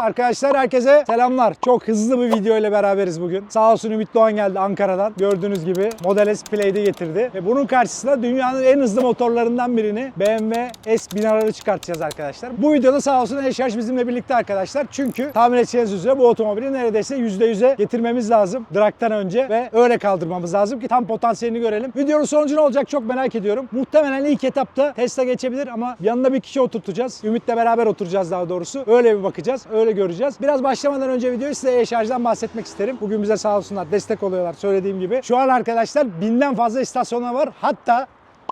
Arkadaşlar herkese selamlar. Çok hızlı bir video ile beraberiz bugün. Sağ olsun Ümit Doğan geldi Ankara'dan. Gördüğünüz gibi Model S Play'de getirdi. Ve bunun karşısında dünyanın en hızlı motorlarından birini BMW S1000'ları çıkartacağız arkadaşlar. Bu videoda sağ olsun Eşarj bizimle birlikte arkadaşlar. Çünkü tahmin edeceğiniz üzere bu otomobili neredeyse %100'e getirmemiz lazım. Drag'tan önce ve öyle kaldırmamız lazım ki tam potansiyelini görelim. Videonun sonucu ne olacak çok merak ediyorum. Muhtemelen ilk etapta Tesla geçebilir ama yanına bir kişi oturtacağız. Ümit'le beraber oturacağız daha doğrusu. Öyle bir bakacağız. Öyle göreceğiz. Biraz başlamadan önce videoyu size e-şarjdan bahsetmek isterim. Bugün bize sağ olsunlar destek oluyorlar söylediğim gibi. Şu an arkadaşlar binden fazla istasyonlar var. Hatta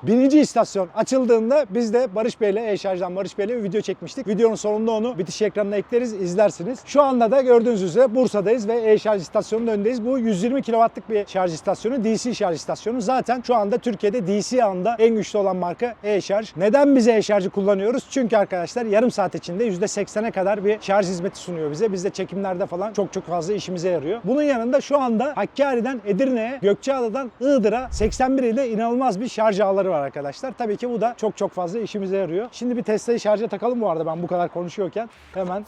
Birinci istasyon açıldığında biz de Barış Bey'le e-şarjdan Barış Bey'le bir video çekmiştik. Videonun sonunda onu bitiş ekranına ekleriz, izlersiniz. Şu anda da gördüğünüz üzere Bursa'dayız ve e-şarj istasyonunun önündeyiz. Bu 120 kW'lık bir şarj istasyonu, DC şarj istasyonu. Zaten şu anda Türkiye'de DC anda en güçlü olan marka e-şarj. Neden biz e-şarjı kullanıyoruz? Çünkü arkadaşlar yarım saat içinde %80'e kadar bir şarj hizmeti sunuyor bize. Bizde çekimlerde falan çok çok fazla işimize yarıyor. Bunun yanında şu anda Hakkari'den Edirne'ye, Gökçeada'dan Iğdır'a 81 ile inanılmaz bir şarj ağları var arkadaşlar. Tabii ki bu da çok çok fazla işimize yarıyor. Şimdi bir Tesla'yı şarja takalım bu arada ben bu kadar konuşuyorken. Hemen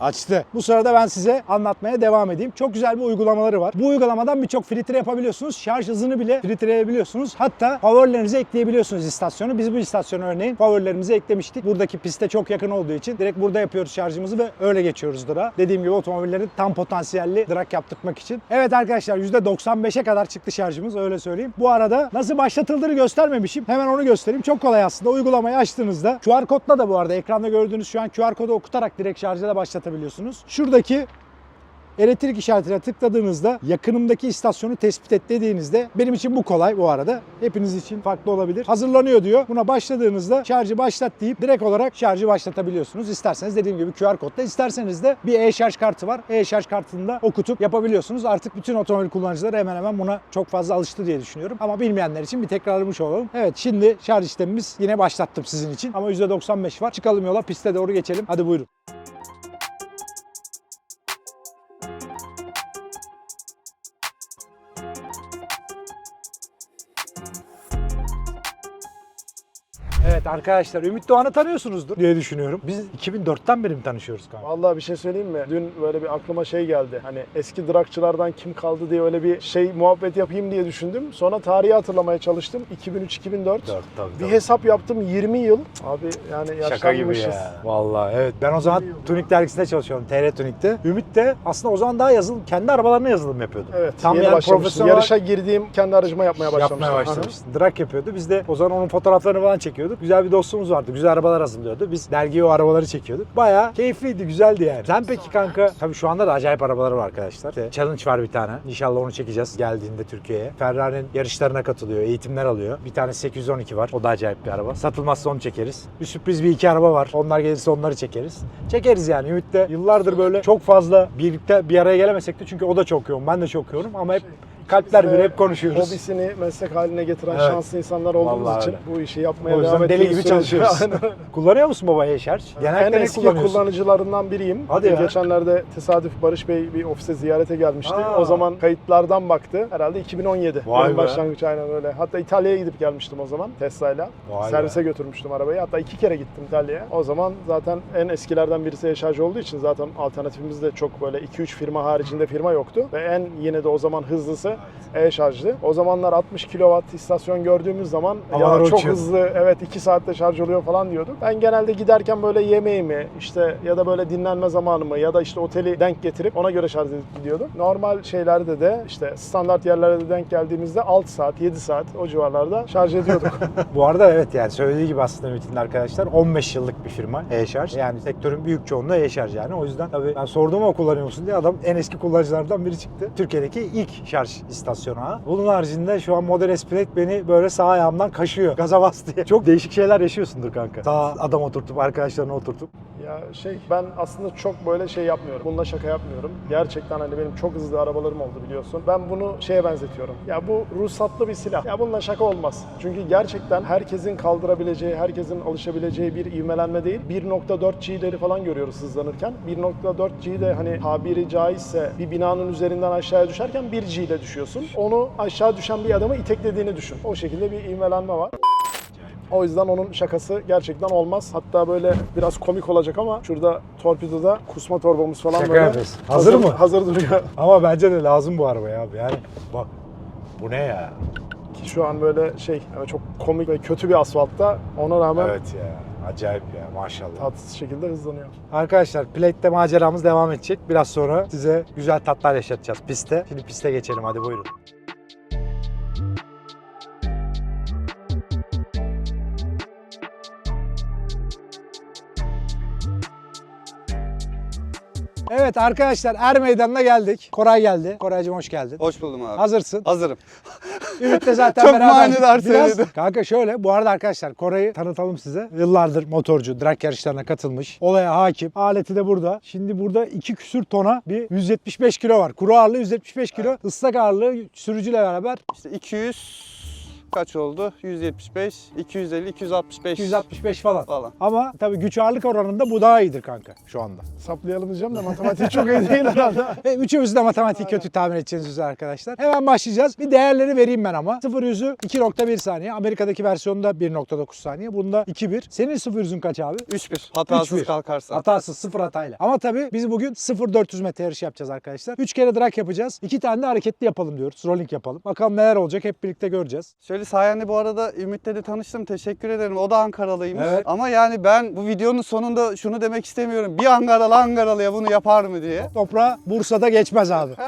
Açtı. Bu sırada ben size anlatmaya devam edeyim. Çok güzel bir uygulamaları var. Bu uygulamadan birçok filtre yapabiliyorsunuz. Şarj hızını bile filtreleyebiliyorsunuz. Hatta favorilerinize ekleyebiliyorsunuz istasyonu. Biz bu istasyonu örneğin favorilerimize eklemiştik. Buradaki piste çok yakın olduğu için direkt burada yapıyoruz şarjımızı ve öyle geçiyoruz dura. Dediğim gibi otomobilleri tam potansiyelli drag yaptırmak için. Evet arkadaşlar %95'e kadar çıktı şarjımız öyle söyleyeyim. Bu arada nasıl başlatıldığını göstermemişim. Hemen onu göstereyim. Çok kolay aslında. Uygulamayı açtığınızda QR kodla da bu arada ekranda gördüğünüz şu an QR kodu okutarak direkt şarja da başlatabiliyorsunuz. Şuradaki elektrik işaretine tıkladığınızda yakınımdaki istasyonu tespit et dediğinizde benim için bu kolay bu arada. Hepiniz için farklı olabilir. Hazırlanıyor diyor. Buna başladığınızda şarjı başlat deyip direkt olarak şarjı başlatabiliyorsunuz. İsterseniz dediğim gibi QR kodla isterseniz de bir e-şarj kartı var. E-şarj kartını da okutup yapabiliyorsunuz. Artık bütün otomobil kullanıcıları hemen hemen buna çok fazla alıştı diye düşünüyorum. Ama bilmeyenler için bir tekrarlamış olalım. Evet şimdi şarj işlemimiz yine başlattım sizin için. Ama %95 var. Çıkalım yola piste doğru geçelim. Hadi buyurun. Thank you. Evet arkadaşlar Ümit Doğan'ı tanıyorsunuzdur diye düşünüyorum. Biz 2004'ten beri mi tanışıyoruz kanka? Vallahi bir şey söyleyeyim mi? Dün böyle bir aklıma şey geldi. Hani eski drakçılardan kim kaldı diye öyle bir şey muhabbet yapayım diye düşündüm. Sonra tarihi hatırlamaya çalıştım. 2003-2004. Dört, tabii, Bir tabii. hesap yaptım 20 yıl. Abi yani Şaka gibi yaşlanmışız. ya. Vallahi evet. Ben o zaman Tunik dergisinde çalışıyorum. TR Tunik'te. Ümit de aslında o zaman daha yazılım, kendi arabalarına yazılım yapıyordu. Evet. Tam yeni yani başlamıştım. olarak Yarışa girdiğim kendi aracıma yapmaya başlamıştım. yapmaya başlamıştı. Drag yapıyordu. Biz de o zaman onun fotoğraflarını falan çekiyorduk. Güzel bir dostumuz vardı. Güzel arabalar hazırlıyordu. Biz dergiye o arabaları çekiyorduk. Bayağı keyifliydi, güzeldi yani. Sen peki kanka, tabii şu anda da acayip arabaları var arkadaşlar. İşte Challenge var bir tane. İnşallah onu çekeceğiz geldiğinde Türkiye'ye. Ferrari'nin yarışlarına katılıyor, eğitimler alıyor. Bir tane 812 var. O da acayip bir araba. Satılmazsa onu çekeriz. Bir sürpriz bir iki araba var. Onlar gelirse onları çekeriz. Çekeriz yani. Ümit de yıllardır böyle çok fazla birlikte bir araya gelemesek de çünkü o da çok yoğun. Ben de çok yoğunum ama hep kalpler bir hep konuşuyoruz. Hobisini meslek haline getiren Evet. şanslı insanlar olduğumuz Vallahi için öyle. bu işi yapmaya O yüzden devam deli ettiğimiz gibi sürece- çalışıyoruz. Aynen. Kullanıyor musun baba e-şarj? en ne eski kullanıyorsun? kullanıcılarından biriyim. Hadi ya. Geçenlerde tesadüf Barış Bey bir ofise ziyarete gelmişti. Aa. O zaman kayıtlardan baktı. Herhalde 2017. Vay Benim be. başlangıç aynen öyle. Hatta İtalya'ya gidip gelmiştim o zaman Tesla'yla. Vay Servise götürmüştüm arabayı. Hatta iki kere gittim İtalya'ya. O zaman zaten en eskilerden birisi e-şarj olduğu için zaten alternatifimiz de çok böyle 2-3 firma haricinde firma yoktu. Ve en yine de o zaman hızlısı e-şarjdı. O zamanlar 60 kW istasyon gördüğümüz zaman Havalar ya çok uçuyor. hızlı evet 2 saatte şarj oluyor falan diyorduk. Ben genelde giderken böyle yemeğimi işte ya da böyle dinlenme zamanımı ya da işte oteli denk getirip ona göre şarj edip gidiyordum. Normal şeylerde de işte standart yerlerde de denk geldiğimizde 6 saat 7 saat o civarlarda şarj ediyorduk. Bu arada evet yani söylediği gibi aslında Ümit'in arkadaşlar 15 yıllık bir firma e-şarj. Yani sektörün büyük çoğunluğu e-şarj yani. O yüzden tabii ben sordum ama kullanıyor musun diye adam en eski kullanıcılardan biri çıktı. Türkiye'deki ilk şarj istasyonu ha. Bunun haricinde şu an Model Plaid beni böyle sağ ayağımdan kaşıyor. Gaza bas diye. Çok değişik şeyler yaşıyorsundur kanka. Sağ adam oturtup arkadaşlarını oturtup. Ya şey ben aslında çok böyle şey yapmıyorum. Bununla şaka yapmıyorum. Gerçekten hani benim çok hızlı arabalarım oldu biliyorsun. Ben bunu şeye benzetiyorum. Ya bu ruhsatlı bir silah. Ya bununla şaka olmaz. Çünkü gerçekten herkesin kaldırabileceği, herkesin alışabileceği bir ivmelenme değil. 1.4 G'leri falan görüyoruz hızlanırken. 1.4 G de hani tabiri caizse bir binanın üzerinden aşağıya düşerken 1 G ile düşüyorsun. Onu aşağı düşen bir adamı iteklediğini düşün. O şekilde bir ivmelenme var. O yüzden onun şakası gerçekten olmaz. Hatta böyle biraz komik olacak ama şurada torpidoda kusma torbamız falan Şaka böyle. yapıyorsun. Hazır mı? Hazır duruyor. Ama bence de lazım bu arabaya abi. Yani bak bu ne ya? Ki şu an böyle şey yani çok komik ve kötü bir asfaltta ona rağmen Evet ya. Acayip ya maşallah. tatsız şekilde hızlanıyor. Arkadaşlar Plate'de maceramız devam edecek. Biraz sonra size güzel tatlar yaşatacağız pistte. Şimdi piste geçelim hadi buyurun. Evet arkadaşlar Er Meydanı'na geldik. Koray geldi. Koraycığım hoş geldin. Hoş buldum abi. Hazırsın. Hazırım. Ümit de zaten Çok beraber. manidar Biraz- söyledi. Kanka şöyle bu arada arkadaşlar Koray'ı tanıtalım size. Yıllardır motorcu, drag yarışlarına katılmış. Olaya hakim. Aleti de burada. Şimdi burada 2 küsür tona bir 175 kilo var. Kuru ağırlığı 175 kilo. Islak ağırlığı sürücüyle beraber İşte 200 kaç oldu? 175, 250, 265 265 falan. falan. Ama tabii güç ağırlık oranında bu daha iyidir kanka şu anda. Saplayalım diyeceğim de matematik çok iyi değil herhalde. Ve üçümüz de matematik kötü tahmin edeceğiniz üzere arkadaşlar. Hemen başlayacağız. Bir değerleri vereyim ben ama. 0 yüzü 2.1 saniye. Amerika'daki versiyonda 1.9 saniye. Bunda 2.1. Senin 0 yüzün kaç abi? 3-1. Hatasız 3-1. kalkarsa. Hatasız sıfır hatayla. Ama tabii biz bugün 0-400 metre yarış yapacağız arkadaşlar. 3 kere drag yapacağız. 2 tane de hareketli yapalım diyoruz. Rolling yapalım. Bakalım neler olacak hep birlikte göreceğiz. Şöyle sayende bu arada Ümit'le de tanıştım. Teşekkür ederim. O da Ankaralıymış. Evet. Ama yani ben bu videonun sonunda şunu demek istemiyorum. Bir Ankaralı Ankaralı'ya bunu yapar mı diye. Toprağı Bursa'da geçmez abi.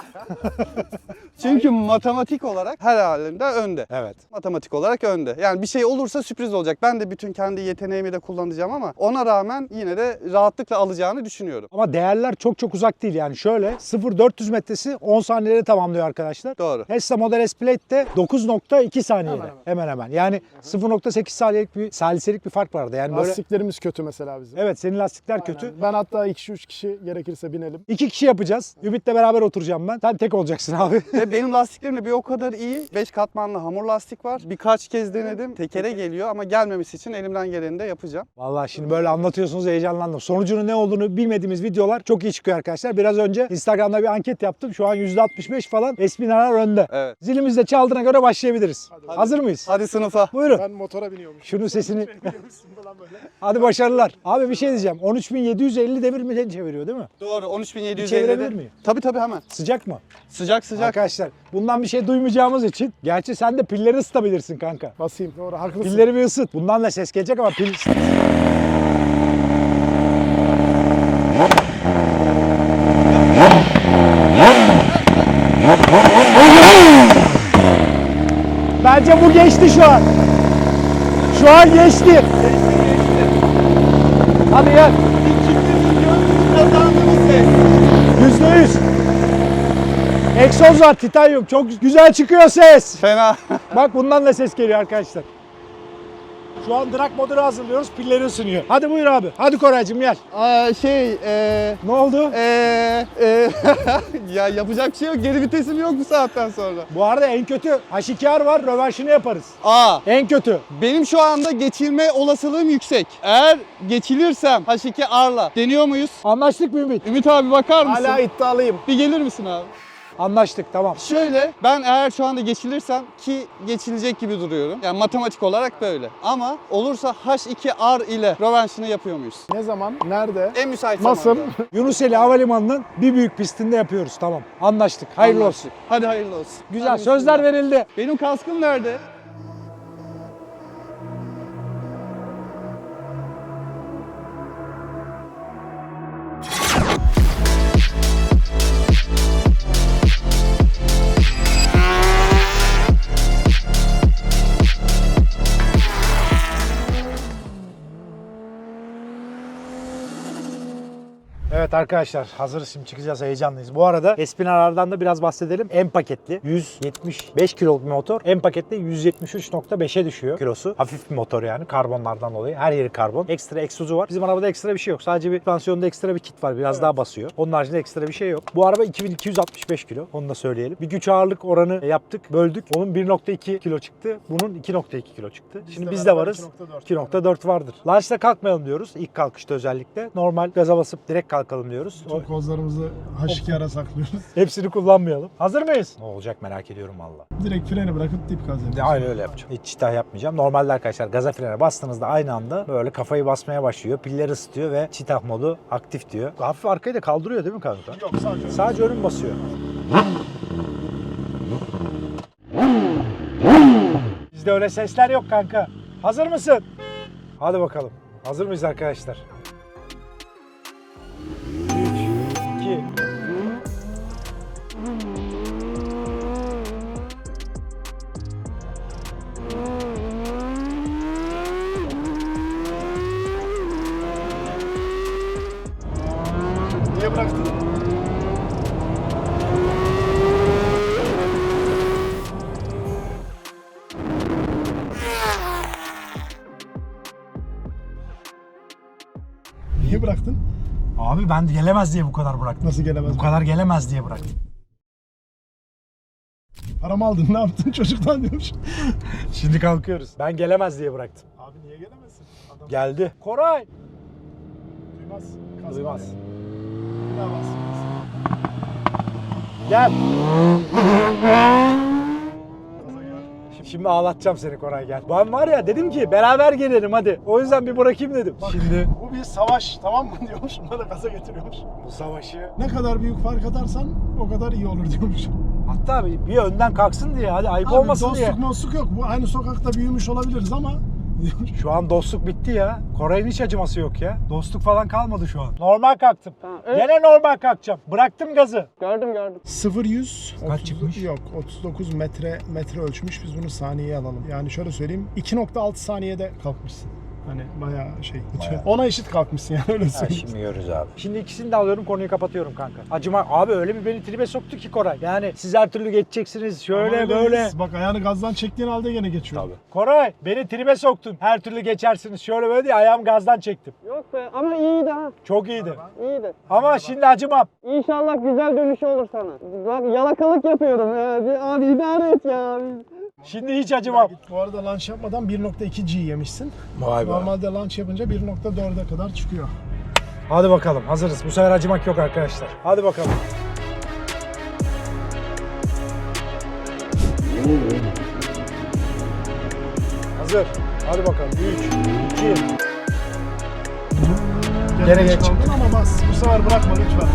Çünkü matematik olarak her halinde önde. evet. Matematik olarak önde. Yani bir şey olursa sürpriz olacak. Ben de bütün kendi yeteneğimi de kullanacağım ama ona rağmen yine de rahatlıkla alacağını düşünüyorum. Ama değerler çok çok uzak değil yani. Şöyle 0-400 metresi 10 saniyede tamamlıyor arkadaşlar. Doğru. Tesla Model S Plate de 9.2 saniyede. Hemen Hemen hemen. Yani 0.8 saniyelik bir saliselik bir fark vardı. Yani böyle Lastiklerimiz kötü mesela bizim. Evet senin lastikler Aynen. kötü. Ben hatta 2 kişi 3 kişi gerekirse binelim. İki kişi yapacağız. Ümit'le beraber oturacağım ben. Sen tek olacaksın abi. Ve benim lastiklerim de bir o kadar iyi. 5 katmanlı hamur lastik var. Birkaç kez denedim. Tekere geliyor ama gelmemesi için elimden geleni de yapacağım. Vallahi şimdi böyle anlatıyorsunuz heyecanlandım. Sonucunun ne olduğunu bilmediğimiz videolar çok iyi çıkıyor arkadaşlar. Biraz önce Instagram'da bir anket yaptım. Şu an %65 falan Espinalar önde. Evet. Zilimiz de çaldığına göre başlayabiliriz. Hadi. Hazır mıyız? Hadi sınıfa. Buyurun. Ben motora biniyormuş. Şunun sesini hadi başarılar. Abi bir şey diyeceğim. 13.750 devir mi çeviriyor değil mi? Doğru Bir 13750. çevirebilir miyim? Tabii tabii hemen. Sıcak mı? Sıcak sıcak. Arkadaşlar bundan bir şey duymayacağımız için gerçi sen de pilleri ısıtabilirsin kanka. Basayım. Doğru haklısın. Pilleri bir ısıt. Bundan da ses gelecek ama pil... Bence bu geçti şu an. Şu an geçti. Hadi gel. Yüzde yüz. Egzoz var, titanyum. Çok güzel çıkıyor ses. Fena. Bak bundan da ses geliyor arkadaşlar. Şu an drag modunu hazırlıyoruz. Pilleri ısınıyor. Hadi buyur abi. Hadi Koraycığım gel. Aa, şey eee Ne oldu? eee eee ya yapacak bir şey yok. Geri vitesim yok bu saatten sonra. Bu arada en kötü H2R var. Rövanşını yaparız. Aa En kötü. benim şu anda geçilme olasılığım yüksek. Eğer geçilirsem H2R'la deniyor muyuz? Anlaştık mı Ümit? Ümit abi bakar mısın? Hala iddialıyım. Bir gelir misin abi? Anlaştık tamam. Şöyle ben eğer şu anda geçilirsem ki geçilecek gibi duruyorum. Yani matematik olarak böyle. Ama olursa H2R ile rövanşını yapıyor muyuz? Ne zaman? Nerede? En müsait Nasıl? zamanda. Yunuseli Havalimanı'nın bir büyük pistinde yapıyoruz. Tamam. Anlaştık. Hayırlı Anlaştık. olsun. Hadi hayırlı olsun. Güzel. Hadi Sözler bismillah. verildi. Benim kaskım nerede? Evet arkadaşlar hazırız şimdi çıkacağız heyecanlıyız. Bu arada Espinar'dan da biraz bahsedelim. En paketli 175 kiloluk bir motor. En paketli 173.5'e düşüyor kilosu. Hafif bir motor yani karbonlardan dolayı. Her yeri karbon. Ekstra egzozu var. Bizim arabada ekstra bir şey yok. Sadece bir tansiyonda ekstra bir kit var. Biraz daha basıyor. Onun haricinde ekstra bir şey yok. Bu araba 2265 kilo. Onu da söyleyelim. Bir güç ağırlık oranı yaptık. Böldük. Onun 1.2 kilo çıktı. Bunun 2.2 kilo çıktı. Şimdi biz de varız. 2.4. 2.4 vardır. Launch'ta kalkmayalım diyoruz. İlk kalkışta özellikle. Normal gaza basıp direkt kalkalım bakalım diyoruz. O- Tüm kozlarımızı H2 saklıyoruz. hepsini kullanmayalım. Hazır mıyız? Ne olacak merak ediyorum valla. Direkt freni bırakıp dip gaz yapıyoruz. Aynı öyle yapacağım. Hiç çitah yapmayacağım. Normalde arkadaşlar gaza frene bastığınızda aynı anda böyle kafayı basmaya başlıyor. Pilleri ısıtıyor ve çitah modu aktif diyor. Hafif arkayı da kaldırıyor değil mi kanka? Yok sadece. Sadece önüm basıyor. Bizde öyle sesler yok kanka. Hazır mısın? Hadi bakalım. Hazır mıyız arkadaşlar? 3, Abi ben gelemez diye bu kadar bıraktım. Nasıl gelemez? Bu kadar gelemez diye bıraktım. Paramı aldın ne yaptın çocuktan diyormuş. Şimdi kalkıyoruz. Ben gelemez diye bıraktım. Abi niye gelemezsin? Adam Geldi. Koray. duymaz. Kazma Duymaz. ya. Bir daha bas. Gel. Şimdi ağlatacağım seni Koray gel. Ben var ya dedim ki beraber gelelim hadi. O yüzden bir bırakayım dedim. Bak, Şimdi Bu bir savaş tamam mı diyormuş. Buna da gaza getiriyormuş. bu savaşı Ne kadar büyük fark atarsan o kadar iyi olur diyormuş. hatta bir, bir önden kalksın diye hadi ayıp Abi olmasın dostluk diye. mostluk yok. Bu aynı sokakta büyümüş olabiliriz ama. Şu an dostluk bitti ya. Koray'ın hiç acıması yok ya. Dostluk falan kalmadı şu an. Normal kalktım. Tamam, evet. Gene normal kalkacağım. Bıraktım gazı. Gördüm gördüm. 0-100 Kaç çıkmış? Yok 39 metre metre ölçmüş biz bunu saniyeye alalım. Yani şöyle söyleyeyim 2.6 saniyede kalkmışsın. Hani bayağı şey. Bayağı. Ona eşit kalkmışsın yani öyle söyleyeyim. görürüz abi. Şimdi ikisini de alıyorum konuyu kapatıyorum kanka. Acıma abi öyle bir beni tribe soktu ki Koray. Yani siz her türlü geçeceksiniz şöyle Ama böyle. öyleyiz. Bak ayağını gazdan çektiğin halde gene geçiyor. Tabii. Koray beni tribe soktun. Her türlü geçersiniz şöyle böyle diye ayağım gazdan çektim. Yok be ama iyiydi ha. Çok iyiydi. İyiydi. Ama şimdi acımam. İnşallah güzel dönüşü olur sana. Bak yalakalık yapıyorum. Ya. Bir, abi idare et ya. Abi. Şimdi hiç acımam. Bu arada launch yapmadan 1.2 G yemişsin. Vay Normalde launch yapınca 1.4'e kadar çıkıyor. Hadi bakalım hazırız. Bu sefer acımak yok arkadaşlar. Hadi bakalım. Hazır. Hadi bakalım. 3, 2, Gene geç kaldın ama bas. Bu sefer bırakma lütfen.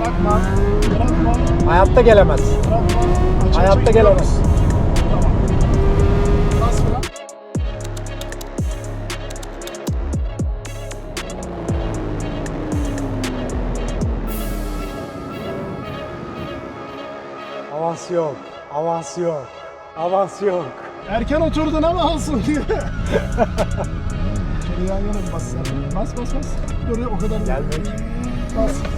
Bırakma. Hayatta gelemez. Hayatta gelemez. Avans yok. Avans yok. Avans yok. Erken oturdun ama olsun. Şöyle yan yana bas sen. Bas bas bas. Dur o kadar. Gelmek. Bas.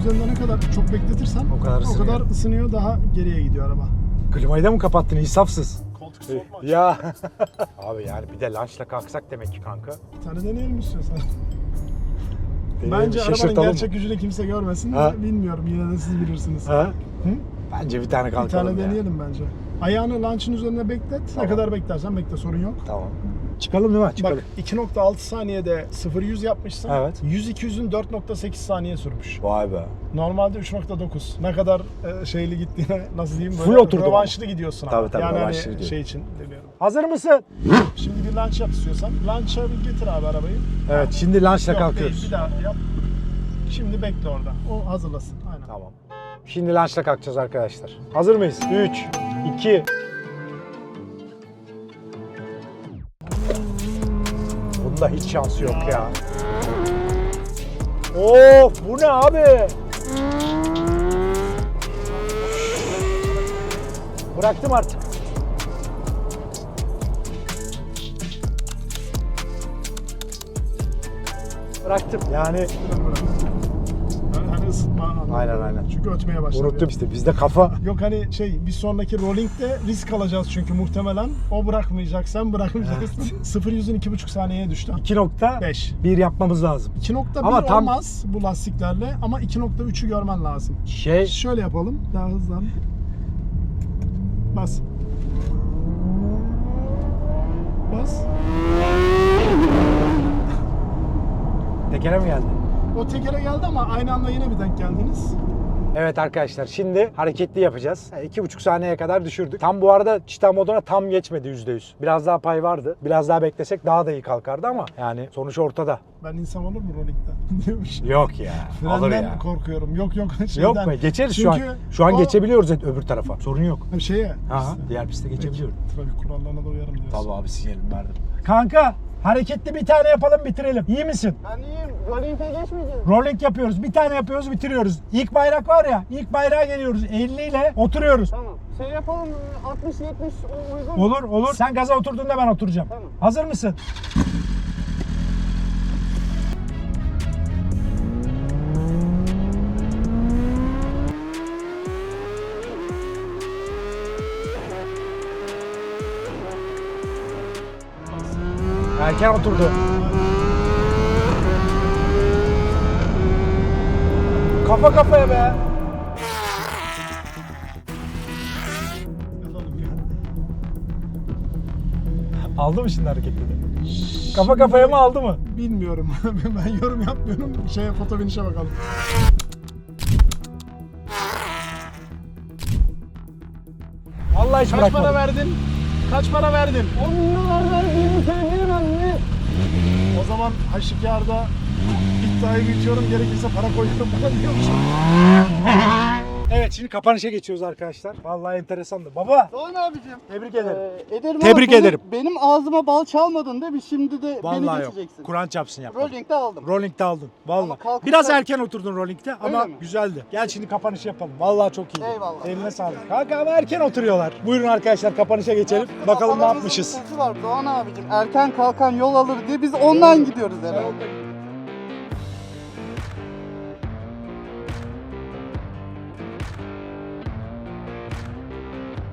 Üzerinde ne kadar çok bekletirsen O kadar o ısınıyor. kadar ısınıyor daha geriye gidiyor araba. Klimayı da mı kapattın insafsız? Koltuk soğutma. Ya. Abi yani bir de lunchla kalksak demek ki kanka. Bir tane deneyelim istiyorsan. Deneyelim, Bence arabanın şaşırtalım gerçek gücünü kimse görmesin. Ha? Bilmiyorum yine de siz bilirsiniz. Ha? Hı? Bence bir tane Bir kalkalım tane ya. deneyelim bence. Ayağını launch'ın üzerine beklet. Tamam. Ne kadar beklersen bekle sorun yok. Tamam. Çıkalım değil mi? Çıkalım. Bak 2.6 saniyede 0-100 yapmışsın. Evet. 100-200'ün 4.8 saniye sürmüş. Vay be. Normalde 3.9. Ne kadar e, şeyli gittiğine nasıl diyeyim böyle Full oturdu ama. rövanşlı gidiyorsun ama. Tabii, tabii, yani rövanşlı hani şey için demiyorum. Hazır mısın? Şimdi bir launch yap istiyorsan. Launch'a bir getir abi arabayı. Evet şimdi lunchla kalkıyoruz. değil bir daha yap. Şimdi bekle orada. O hazırlasın. Aynen. Tamam. Şimdi lunchla kalkacağız arkadaşlar. Hazır mıyız? 3, 2... Bunda hiç şansı yok ya. Of bu ne abi? Bıraktım artık. Bıraktım. Yani ısıtma anlamında. Aynen, aynen. Çünkü ötmeye başladı. unuttum işte bizde kafa Yok hani şey bir sonraki rollingde risk alacağız çünkü muhtemelen. O bırakmayacak sen bırakmayacaksın. 0-100'ün 2.5 saniyeye düştü. 2.5 5. yapmamız lazım. 2.1 Ama tam- olmaz bu lastiklerle ama 2.3'ü görmen lazım. Şey Şöyle yapalım. Daha hızlan. Bas. Bas. Tekere mi geldi? O tekere geldi ama aynı anda yine bir denk geldiniz. Evet arkadaşlar şimdi hareketli yapacağız. Yani iki buçuk saniyeye kadar düşürdük. Tam bu arada çita moduna tam geçmedi %100. Biraz daha pay vardı. Biraz daha beklesek daha da iyi kalkardı ama yani sonuç ortada. Ben insan olur mu diyormuş. Yok ya. Frenden ya. korkuyorum. Yok yok. Yok şeyden. mu? Geçeriz şu an. Çünkü Şu an o- geçebiliyoruz öbür tarafa. Sorun yok. Şeye. Aha, işte. diğer piste geçebiliyorum. Trafik kurallarına da uyarım diyorsun. Tabii abi sinyalim verdim. Kanka hareketli bir tane yapalım bitirelim. İyi misin? Ben iyiyim. Rolling'e geçmeyeceğim. Rolling yapıyoruz. Bir tane yapıyoruz bitiriyoruz. İlk bayrak var ya. ilk bayrağa geliyoruz. 50 ile oturuyoruz. Tamam. Şey yapalım mı? 60-70 o- uygun. Olur olur. Sen gaza oturduğunda ben oturacağım. Tamam. Hazır mısın? Erken oturdu. Kafa kafaya be. Aldı mı şimdi hareketleri? Kafa kafaya mı aldı mı? Bilmiyorum. ben yorum yapmıyorum. Şeye foto finish'e bakalım. Vallahi hiç Kaç bırakmadım. para verdin? Kaç para verdin? 10 bin dolar verdiğimi söyleyeyim anne. O zaman Haşikar'da iddiayı büyütüyorum. Gerekirse para koyuyorum bana diyormuş. Evet şimdi kapanışa geçiyoruz arkadaşlar. Vallahi enteresandı. Baba Doğan abicim. tebrik ederim. Ee, ederim Tebrik benim- ederim. Benim ağzıma bal çalmadın değil mi? Şimdi de Vallahi beni yok. geçeceksin. Kur'an çapsın yapma. Rolling'de aldım. Rolling'de aldın. Ama Vallahi. Biraz erken oturdun rolling'de ama mi? güzeldi. Gel şimdi kapanışı yapalım. Vallahi çok iyi. Eyvallah. Eline sağlık. Kanka ama erken oturuyorlar. Buyurun arkadaşlar kapanışa geçelim. Bakalım ne yapmışız. sözü var Doğan abicim. Erken kalkan yol alır diye biz ondan gidiyoruz herhalde.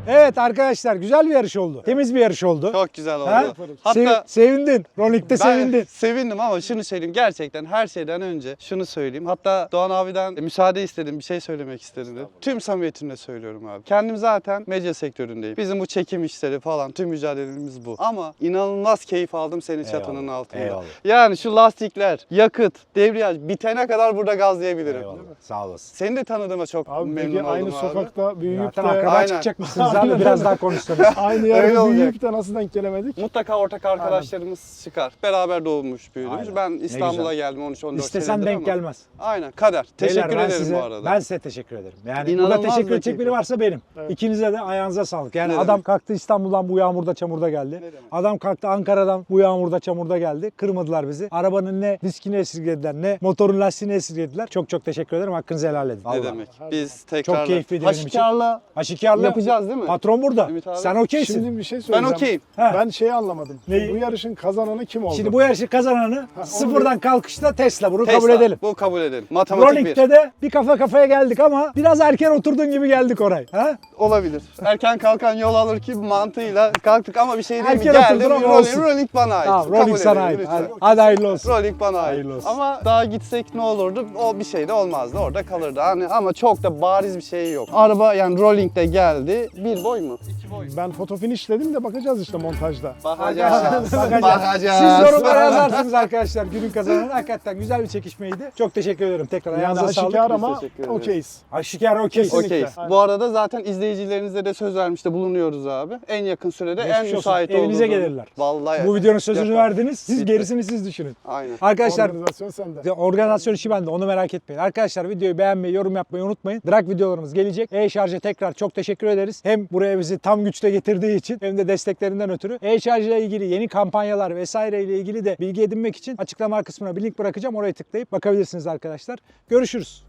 Evet arkadaşlar güzel bir yarış oldu. Temiz bir yarış oldu. Çok güzel oldu. Ha? Hatta Sev- sevindin. Ben sevindin. sevindim ama şunu söyleyeyim gerçekten her şeyden önce şunu söyleyeyim. Hatta Doğan abiden müsaade istedim bir şey söylemek istedim. Tüm samimiyetimle söylüyorum abi. Kendim zaten medya sektöründeyim. Bizim bu çekim işleri falan tüm mücadelemiz bu. Ama inanılmaz keyif aldım senin çatının Eyvallah, altında. eyvallah. Yani şu lastikler, yakıt, debriyaj bitene kadar burada gazlayabilirim. Sağ olasın. Seni de tanıdığıma çok Abi memnun peki oldum aynı abi. sokakta büyüyüp Zaten de arkadan Aynen. çıkacakmışsınız abi biraz daha konuşsanız. aynı Öyle yerde olacak. büyüyüp de nasıl denk gelemedik? Mutlaka ortak arkadaşlarımız çıkar. Beraber doğmuş, büyüdümüş. Aynen. Ben İstanbul'a geldim 13-14 İstesen senedir denk ama- gelmez. Aynen kader. Beyler, Teşekkür ben ederim size- bu arada. Ben size teşekkür ederim. Yani İnanılmaz burada teşekkür edecek biri varsa benim. Evet. İkinize de ayağınıza sağlık. Yani Ne adam demek. kalktı İstanbul'dan bu yağmurda çamurda geldi. Ne demek. Adam kalktı Ankara'dan bu yağmurda çamurda geldi. Kırmadılar bizi. Arabanın ne diskini esirgediler ne motorun lastiğini esirgediler. Çok çok teşekkür ederim. Hakkınızı helal edin. Ne Vallahi. demek? Biz tekrar keyifliydi benim için. Haşikarla Aşikarlı. yapacağız değil mi? Patron burada. Ümit abi. Sen okeysin. Şimdi, Şimdi bir şey Ben söyleyeceğim. okeyim. Ha. Ben şeyi anlamadım. Neyi? Bu yarışın kazananı kim oldu? bu yarışı kazananı onu sıfırdan kalkışta Tesla. Bunu Tesla. kabul edelim. Bu kabul edelim. Matematik Rolling'de bir. de bir kafa kafaya geldik ama biraz erken oturdun gibi geldik oraya. Ha? Olabilir. Erken kalkan yol alır ki mantığıyla kalktık ama bir şey değil mi? Erken oturdun Geldim. ama Rolling, olsun. rolling bana ait. Tamam, Kabul rolling sana ait. lütfen. Hadi, hadi hayırlı olsun. Rolling bana ait. Hayırlı olsun. Ama daha gitsek ne olurdu? O bir şey de olmazdı. Orada kalırdı. Hani ama çok da bariz bir şey yok. Araba yani rolling'de geldi. Bir boy mu? İki boy. Ben foto finish dedim de bakacağız işte montajda. Bakacağız. Bakacağız. Bakacağız. Siz yorumlara yazarsınız arkadaşlar günün kazananı. Hakikaten güzel bir çekişmeydi. Çok teşekkür ederim tekrar. Yani Ayağınıza sağlık. aşikar ama okeyiz. Aşikar okey. Kesinlikle. Okey. Aynen. Bu arada zaten izleyicilerinize de söz vermişte bulunuyoruz abi. En yakın sürede Geçmiş en olsun. müsait Evinize olduğunu- gelirler. Vallahi. Bu videonun sözünü Yapar. verdiniz. Siz Bitti. gerisini siz düşünün. Aynen. Arkadaşlar Organizasyon sende. organizasyon işi bende onu merak etmeyin. Arkadaşlar videoyu beğenmeyi, yorum yapmayı unutmayın. Drag videolarımız gelecek. E-Şarj'a tekrar çok teşekkür ederiz. Hem buraya bizi tam güçte getirdiği için hem de desteklerinden ötürü. E-Şarj ile ilgili yeni kampanyalar vesaire ile ilgili de bilgi edinmek için açıklama kısmına bir link bırakacağım. Oraya tıklayıp bakabilirsiniz arkadaşlar. Görüşürüz.